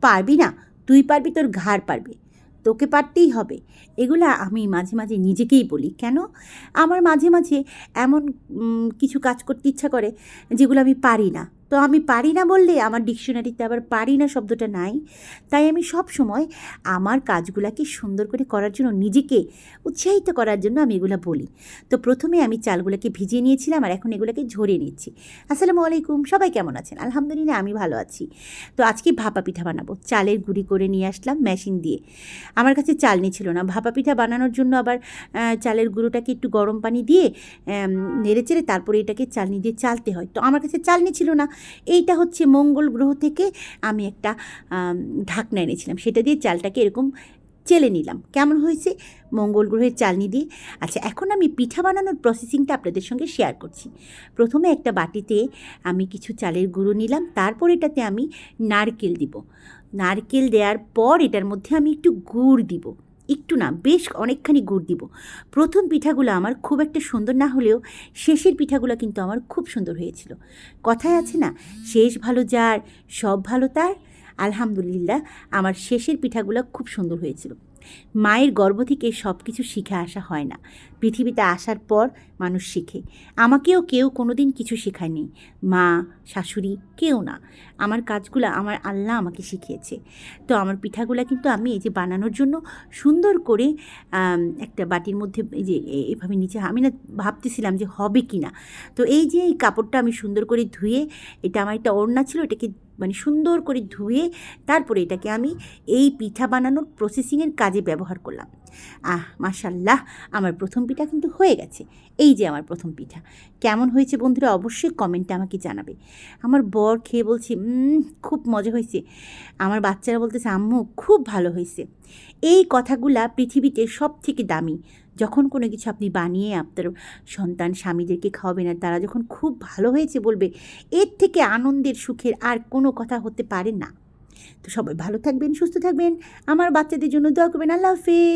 পারবি না। তুই পারবি, তোর ঘাড় পারবে। তোকে পারতেই হবে। এগুলা আমি মাঝে মাঝে নিজেকেই বলি। কেন? আমার মাঝে মাঝে এমন কিছু কাজ করতে ইচ্ছা করে যেগুলো আমি পারি না। তো আমি পারি না বললে, আমার ডিকশনারিতে আবার পারি না শব্দটা নাই। তাই আমি সব সময় আমার কাজগুলাকে সুন্দর করে করার জন্য, নিজেকে উৎসাহিত করার জন্য আমি এগুলো বলি। তো প্রথমে আমি চালগুলোকে ভিজিয়ে নিয়েছিলাম আর এখন এগুলোকে ঝরিয়ে নিচ্ছি। আসসালামু আলাইকুম, সবাই কেমন আছেন? আলহামদুলিল্লাহ, আমি ভালো আছি। তো আজকে ভাপা পিঠা বানাবো। চালের গুঁড়ি করে নিয়ে আসলাম মেশিন দিয়ে। আমার কাছে চাল চালনি ছিল না। ভাপা পিঠা বানানোর জন্য আবার চালের গুঁড়োটাকে একটু গরম পানি দিয়ে নেড়ে চেড়ে তারপরে এটাকে চালনি দিয়ে চালতে হয়। তো আমার কাছে চালনি ছিল না। এইটা হচ্ছে মঙ্গল গ্রহ থেকে আমি একটা ঢাকনা এনেছিলাম। সেটা দিয়ে চালটাকে এরকম চেলে নিলাম। কেমন হয়েছে? মঙ্গল গ্রহের চালনি দিয়ে। আচ্ছা এখন আমি পিঠা বানানোর প্রসেসিংটা আপনাদের সঙ্গে শেয়ার করছি। প্রথমে একটা বাটিতে আমি কিছু চালের গুঁড়ো নিলাম। তারপর এটাতে আমি নারকেল দিব। নারকেল দেওয়ার পর এটার মধ্যে আমি একটু গুড় দিব। একটু না, বেশ অনেকখানি গুড় দিব। প্রথম পিঠাগুলো আমার খুব একটা সুন্দর না হলেও শেষের পিঠাগুলো কিন্তু আমার খুব সুন্দর হয়েছিল। কথায় আছে না, শেষ ভালো যার, সব ভালো তার। আলহামদুলিল্লাহ, আমার শেষের পিঠাগুলো খুব সুন্দর হয়েছিল। মায়ের গর্ভ থেকে সব কিছু শিখে আসা হয় না। পৃথিবীতে আসার পর মানুষ শিখে। আমাকেও কেউ কোনো দিন কিছু শেখায়নি। মা, শাশুড়ি কেউ না। আমার কাজগুলো আমার আল্লাহ আমাকে শিখিয়েছে। তো আমার পিঠাগুলো কিন্তু আমি এই যে বানানোর জন্য সুন্দর করে একটা বাটির মধ্যে এই যে এভাবে নিচে আমি না ভাবতেছিলাম যে হবে কি না তো এই যে এই কাপড়টা আমি সুন্দর করে ধুয়ে, এটা আমার একটা ওড়না ছিল, এটাকে মানে সুন্দর করে ধুয়ে, তারপরে এটাকে আমি এই পিঠা বানানোর প্রসেসিংয়ের কাজে ব্যবহার করলাম। আহ মাশাল্লাহ আমার প্রথম পিঠা কিন্তু হয়ে গেছে। এই যে আমার প্রথম পিঠা। কেমন হয়েছে বন্ধুরা অবশ্যই কমেন্টে আমাকে জানাবে। আমার বর খেয়ে বলছে "উম, খুব মজা হয়েছে। আমার বাচ্চারা বলতেছে আম্মু খুব ভালো হয়েছে। এই কথাগুলা পৃথিবীতে সব থেকে দামি। যখন কোনো কিছু আপনি বানিয়ে আপনার সন্তান স্বামীদেরকে খাওয়াবেন আর তারা যখন খুব ভালো হয়েছে বলবে এর থেকে আনন্দের সুখের আর কোনো কথা হতে পারে না। তো সবাই ভালো থাকবেন সুস্থ থাকবেন। আমার বাচ্চাদের জন্য দোয়া করবেন। আল্লাহ হাফেজ।